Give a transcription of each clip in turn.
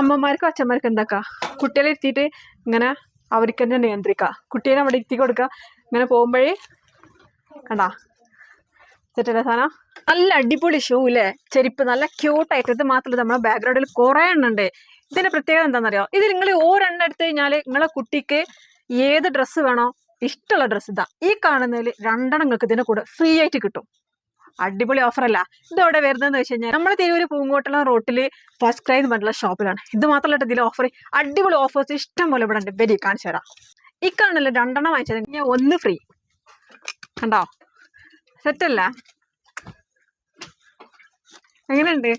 അമ്മമാർക്കും അച്ഛന്മാർക്കും എന്താക്കാ കുട്ടികളെ ഇരുത്തിയിട്ട് ഇങ്ങനെ അവർക്ക് തന്നെ നിയന്ത്രിക്കുക കുട്ടീനെ അവിടെ ഇരുത്തി കൊടുക്കുക ഇങ്ങനെ പോകുമ്പോഴേ കണ്ടാ? സെറ്റല്ലേ സാധനം? നല്ല അടിപൊളി ഷൂ അല്ലേ ചെരുപ്പ് നല്ല ക്യൂട്ടായിട്ട് ഇത് മാത്രമല്ല നമ്മുടെ ബാക്ക്ഗ്രൗണ്ടിൽ കുറേ എണ്ണം ഉണ്ട്. ഇതിന്റെ പ്രത്യേകത എന്താണെന്നറിയോ ഇത് നിങ്ങൾ ഓരെണ്ണം എടുത്തു കഴിഞ്ഞാൽ നിങ്ങളെ കുട്ടിക്ക് ഏത് ഡ്രസ്സ് വേണോ ഇഷ്ടമുള്ള ഡ്രസ്സ് ഇതാ. ഈ കാണുന്നതിൽ രണ്ടെണ്ണം നിങ്ങൾക്ക് കൂടെ ഫ്രീ ആയിട്ട് കിട്ടും. അടിപൊളി ഓഫർ അല്ല ഇത് എവിടെ വരുന്നതെന്ന് വെച്ച് കഴിഞ്ഞാൽ നമ്മുടെ തിരൂര് പൂങ്കോട്ടുള്ള റോട്ടിൽ ഫസ്റ്റ് ക്രൈ എന്ന് പറഞ്ഞിട്ടുള്ള ഷോപ്പിലാണ്. ഇത് മാത്രമല്ല ഇതിലെ ഓഫർ അടിപൊളി ഓഫേഴ്സ് ഇഷ്ടം പോലെ ഇവിടെ ഉണ്ട്. വരി കാണിച്ചു തരാം. കാണുന്നില്ല രണ്ടെണ്ണം വാങ്ങിച്ചത് ഞാൻ ഒന്ന് ഫ്രീ കണ്ടോ? സെറ്റല്ല എങ്ങനെയുണ്ട്?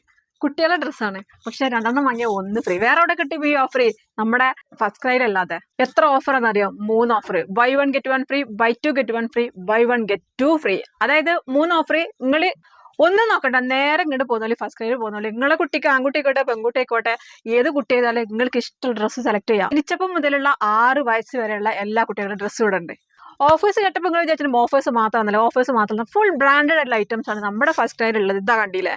കുട്ടികളുടെ ഡ്രസ്സാണ്. പക്ഷെ രണ്ടെണ്ണം വാങ്ങിയ ഒന്ന് ഫ്രീ വേറെ എവിടെ കിട്ടി ഈ ഓഫർ നമ്മുടെ ഫസ്റ്റ് ക്രൈഡ് അല്ലാതെ. എത്ര ഓഫർ എന്നറിയോ മൂന്ന് offer buy one get one free buy two get one free buy one get two free അതായത് മൂന്ന് ഓഫർ നിങ്ങൾ ഒന്നും നോക്കണ്ട. നേരെ ഇങ്ങോട്ട് പോകുന്നോളി ഫസ്റ്റ് ക്രൈഡ് പോകുന്നോളി നിങ്ങളെ കുട്ടിക്ക് ആൺകുട്ടിയായിക്കോട്ടെ പെൺകുട്ടിയായിക്കോട്ടെ ഏത് കുട്ടി ചെയ്താലും നിങ്ങൾക്ക് ഇഷ്ടമുള്ള ഡ്രസ്സ് സെലക്ട് ചെയ്യാം. ജനിച്ചപ്പം മുതലുള്ള ആറ് വയസ്സ് വരെയുള്ള എല്ലാ കുട്ടികളുടെ ഡ്രസ്സും ഇവിടെ ഉണ്ട്. ഓഫേഴ്സ് കേട്ടപ്പോൾ നിങ്ങൾ വിചാരിച്ചാലും ഓഫേഴ്സ് മാത്രമല്ല ഓഫേഴ്സ് മാത്രമല്ല. ഫുൾ ബ്രാൻഡഡ് ആയിട്ടുള്ള ഐറ്റംസ് ആണ് നമ്മുടെ ഫസ്റ്റ് ക്രൈഡ് ഉള്ളത്. ഇതാ കണ്ടില്ലേ?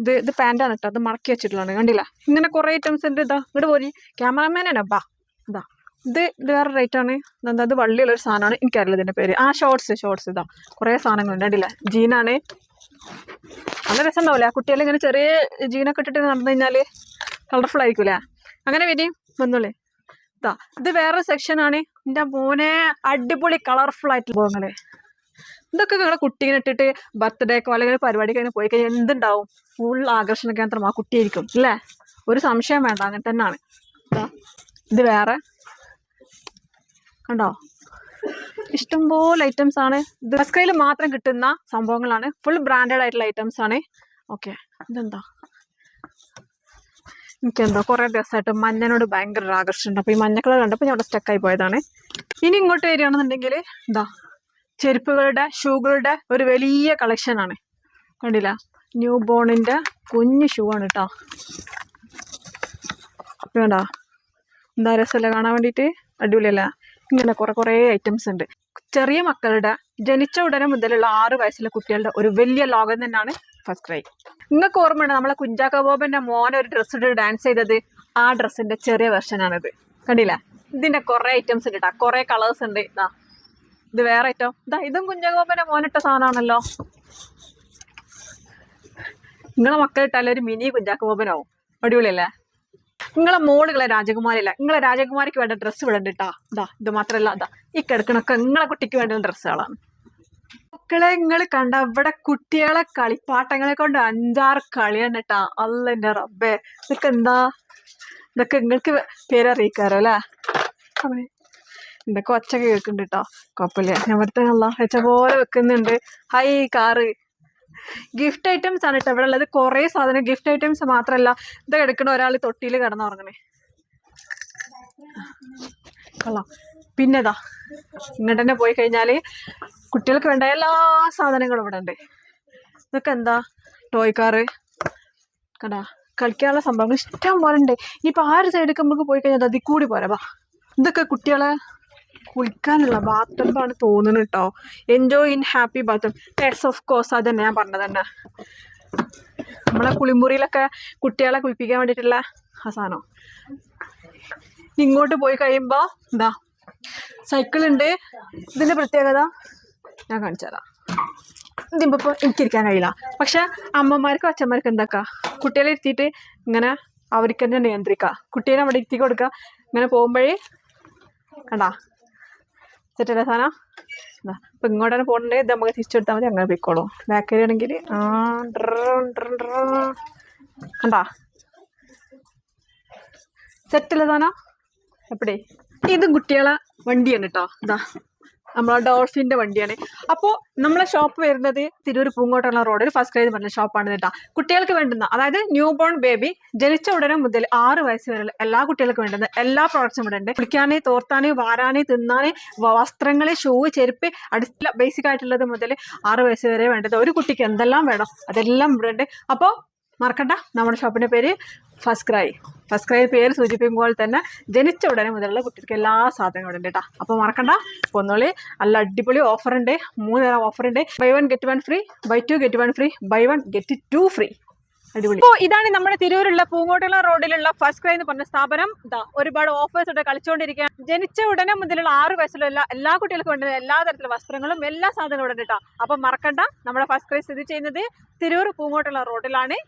ഇത് ഇത് പാന്റാണ് കേട്ടോ അത് മറക്കി വെച്ചിട്ടുള്ളതാണ്. കണ്ടില്ല? ഇങ്ങനെ കുറേ ഐറ്റംസ് ഉണ്ട്. ഇതാ ഇങ്ങോട്ട് പോരി. ക്യാമറാമാനാണ്. ബാ ഇതാ. ഇത് ഇത് വേറെ റേറ്റാണ് എന്താ ഇത് വള്ളിയുള്ളൊരു സാധനമാണ്. എനിക്കറിയില്ല ഇതിന്റെ പേര്. ആ ഷോർട്സ് ഷോർട്സ് ഇതാ. കുറേ സാധനങ്ങളുണ്ട്. കണ്ടില്ല? ജീനാണ്. നല്ല രസം ഉണ്ടാവില്ല കുട്ടികളെ ഇങ്ങനെ ചെറിയ ജീനൊക്കെ ഇട്ടിട്ട് നടന്നു കഴിഞ്ഞാൽ കളർഫുൾ ആയിരിക്കില്ല അങ്ങനെ വരി വന്നോളേ. ഇതാ ഇത് വേറെ സെക്ഷനാണ് എന്റെ മോനെ അടിപൊളി കളർഫുൾ ആയിട്ടുള്ള പോകുന്നത് ഇതൊക്കെ നിങ്ങളെ കുട്ടീനെ ഇട്ടിട്ട് ബർത്ത്ഡേക്കോ അല്ലെങ്കിൽ പരിപാടി അങ്ങനെ പോയി കഴിഞ്ഞാൽ എന്തുണ്ടാവും? ഫുൾ ആകർഷണ കേന്ദ്രം ആ കുട്ടിയായിരിക്കും അല്ലേ ഒരു സംശയം വേണ്ട അങ്ങനെ തന്നെയാണ് ഇത് വേറെ. കണ്ടോ? ഇഷ്ടംപോലെ ഐറ്റംസ് ആണ്. ബസ്കയിൽ മാത്രം കിട്ടുന്ന സംഭവങ്ങളാണ്. ഫുൾ ബ്രാൻഡഡ് ആയിട്ടുള്ള ഐറ്റംസ് ആണ്. ഓക്കെ ഇതെന്താ? എനിക്കെന്തോ കുറേ ദിവസമായിട്ട് മഞ്ഞനോട് ഭയങ്കര ആകർഷണം അപ്പോൾ ഈ മഞ്ഞ കളർ കണ്ടപ്പോൾ ഞാൻ അവിടെ സ്റ്റക്കായി പോയതാണ്. ഇനി ഇങ്ങോട്ട് വരികയാണെന്നുണ്ടെങ്കിൽ ഇതാ ചെരുപ്പുകളുടെ ഷൂകളുടെ ഒരു വലിയ കളക്ഷനാണ് കണ്ടില്ല? ന്യൂ ബോണിന്റെ കുഞ്ഞു ഷൂ ആണ് കേട്ടോ വേണ്ട എന്താ രസമല്ല കാണാൻ വേണ്ടിയിട്ട്? അടിപൊളിയല്ല? ഇങ്ങനെ കുറേ കുറേ ഐറ്റംസ് ഉണ്ട്. ചെറിയ മക്കളുടെ ജനിച്ച ഉടനെ മുതലുള്ള ആറ് വയസ്സിലെ കുട്ടികളുടെ ഒരു വലിയ ലോകം തന്നെയാണ് ഫസ്റ്റ് ക്രൈ നിങ്ങൾക്ക് ഓർമ്മയുണ്ട് നമ്മളെ കുഞ്ചാക്ക ബോബന്റെ മോനെ ഒരു ഡ്രസ്സ് ഇട്ട് ഡാൻസ് ചെയ്തത്? ആ ഡ്രസ്സിന്റെ ചെറിയ വെർഷനാണിത് കണ്ടില്ല? ഇതിന്റെ കുറേ ഐറ്റംസ് ഉണ്ട് കേട്ടോ കുറേ കളേഴ്സ് ഉണ്ട്. ഇതാ ഇത് വേറെ ഐറ്റം. ഇതാ ഇതും കുഞ്ചാക്കോപ്പന്റെ മോനിട്ട സാധനമാണല്ലോ. നിങ്ങളെ മക്കളിട്ടാലും ഒരു മിനി കുഞ്ചാക്കോപ്പനാവും അടിപൊളിയല്ലേ? നിങ്ങളെ മോളുകളെ രാജകുമാരിയല്ല. നിങ്ങളെ രാജകുമാരിക്ക് വേണ്ട ഡ്രസ്സ് വിടണ്ടിട്ടാ ഇതാ ഇത് മാത്രല്ല ഇതാ ഈ കിടക്കണൊക്കെ നിങ്ങളെ കുട്ടിക്ക് വേണ്ട ഡ്രസ്സുകളാണ്. മക്കളെ നിങ്ങൾ കണ്ട ഇവിടെ കുട്ടികളെ കളിപ്പാട്ടങ്ങളെ കൊണ്ട് അഞ്ചാറ് കളിയാണ് കേട്ടാ അല്ല എന്റെ റബ്ബേ. ഇതൊക്കെ എന്താ? ഇതൊക്കെ നിങ്ങൾക്ക് പേരറിയിക്കാറോ അല്ലേ? എന്തൊക്കെ ഒച്ച കേൾക്കുന്നുണ്ട് കേട്ടോ കുഴപ്പമില്ല ഇവിടുത്തെ അല്ല വെച്ച പോലെ വെക്കുന്നുണ്ട്. High car. ഗിഫ്റ്റ് ഐറ്റംസ് ആണ് കേട്ടോ ഇവിടെ ഉള്ളത്. കുറേ സാധനം ഗിഫ്റ്റ് ഐറ്റംസ് മാത്രമല്ല ഇത് കിടക്കണ ഒരാൾ തൊട്ടിയിൽ കിടന്നുറങ്ങണേ കൊള്ളാം. പിന്നെതാ ഇങ്ങോട്ട് തന്നെ പോയി കഴിഞ്ഞാൽ കുട്ടികൾക്ക് വേണ്ട എല്ലാ സാധനങ്ങളും ഇവിടെ ഉണ്ട്. ഇതൊക്കെ എന്താ? Toy car. കണ്ടാ? കളിക്കാനുള്ള സംഭവങ്ങൾ ഇഷ്ടം പോലെ ഉണ്ട്. ഇനിയിപ്പോൾ ആ ഒരു സൈഡിലേക്ക് നമുക്ക് പോയി കഴിഞ്ഞാൽ അതിൽ കൂടി പോരാ. ബാ ഇതൊക്കെ കുട്ടികളെ കുളിക്കാനുള്ള ബാത്റൂമാണ് തോന്നുന്നത് കേട്ടോ enjoy in happy bathroom yes of course അത് തന്നെ ഞാൻ പറഞ്ഞത് തന്നെ. നമ്മളെ കുളിമുറിയിലൊക്കെ കുട്ടികളെ കുളിപ്പിക്കാൻ വേണ്ടിയിട്ടുള്ള ആ സാധനം. ഇങ്ങോട്ട് പോയി കഴിയുമ്പോൾ എന്താ സൈക്കിൾ ഉണ്ട്. ഇതിന്റെ പ്രത്യേകത ഞാൻ കാണിച്ചു തരാം. എനിക്കിരിക്കാൻ കഴിയില്ല. പക്ഷെ അമ്മമാർക്കും അച്ഛന്മാർക്കും എന്താക്കുക കുട്ടികളെ ഇരുത്തിയിട്ട് ഇങ്ങനെ അവർക്ക് തന്നെ നിയന്ത്രിക്കുക കുട്ടീനെ അവിടെ ഇരുത്തി കൊടുക്കുക ഇങ്ങനെ പോകുമ്പോഴേ കണ്ടാ സെറ്റല്ലേ സാധനം. അപ്പം ഇങ്ങോട്ടാണ് പോകണ്ടേ ഇത് നമുക്ക് തിരിച്ചെടുത്താൽ മതി. അങ്ങനെ പോയിക്കോളൂ. ബാക്കിൽ ആണെങ്കിൽ. കണ്ടാ? സെറ്റല്ലേ സാധനം? എപ്പടി? ഇത് കുട്ടികളെ വണ്ടിയാണ് കേട്ടോ ഇതാ നമ്മളെ ഡോൾഫിന്റെ വണ്ടിയാണ്. അപ്പോൾ നമ്മളെ ഷോപ്പ് വരുന്നത് തിരൂർ പൂങ്കോട്ടുള്ള റോഡിൽ ഫസ്റ്റ് ക്രൈസ് പറഞ്ഞ ഷോപ്പാണ് കേട്ടോ കുട്ടികൾക്ക് വേണ്ടുന്ന അതായത് ന്യൂ ബോൺ ബേബി ജനിച്ച ഉടനെ മുതൽ ആറ് വയസ്സ് വരെയുള്ള എല്ലാ കുട്ടികൾക്കും വേണ്ടുന്ന എല്ലാ പ്രോഡക്ട്സും ഇവിടെ ഉണ്ട്. കുളിക്കാനേ തോർത്താനേ വാരാനേ തിന്നാനേ വസ്ത്രങ്ങളെ ഷൂ ചെരുപ്പ് അടുത്ത ബേസിക് ആയിട്ടുള്ളത് മുതൽ ആറ് വയസ്സ് വരെ വേണ്ടത് ഒരു കുട്ടിക്ക് എന്തെല്ലാം വേണം? അതെല്ലാം ഇവിടെ ഉണ്ട്. അപ്പോൾ മറക്കണ്ട. നമ്മുടെ ഷോപ്പിന്റെ പേര് ഫസ്റ്റ് ക്രൈ ഫസ്റ്റ് ക്രൈ പേര് സൂചിപ്പിക്കുമ്പോൾ തന്നെ ജനിച്ച ഉടനെ മുതലുള്ള കുട്ടികൾക്ക് എല്ലാ സാധനങ്ങളും ഉണ്ട് കേട്ടോ അപ്പോൾ മറക്കണ്ട. ഒന്നുള്ളി നല്ല അടിപൊളി ഓഫർ ഉണ്ട്. മൂന്ന് തരം ഓഫർ ഉണ്ട്. Buy one get one free buy two get one free buy one get two free അടിപൊളി. ഇതാണ് നമ്മുടെ തിരൂരുള്ള പൂങ്കോട്ടുള്ള റോഡിലുള്ള ഫസ്റ്റ് ക്രൈ എന്ന് പറഞ്ഞ സ്ഥാപനം. ഇതാ ഒരുപാട് ഓഫേഴ്സ് ഇവിടെ കളിച്ചുകൊണ്ടിരിക്കുകയാണ് ജനിച്ച ഉടനെ മുതലുള്ള ആറ് വയസ്സിലുള്ള എല്ലാ കുട്ടികൾക്കും വേണ്ട എല്ലാ തരത്തിലുള്ള വസ്ത്രങ്ങളും എല്ലാ സാധനങ്ങളും ഇവിടെ കേട്ടോ അപ്പം മറക്കണ്ട. നമ്മുടെ ഫസ്റ്റ് ക്രൈ സ്ഥിതി ചെയ്യുന്നത് തിരൂർ പൂങ്കോട്ടുള്ള റോഡിലാണ്.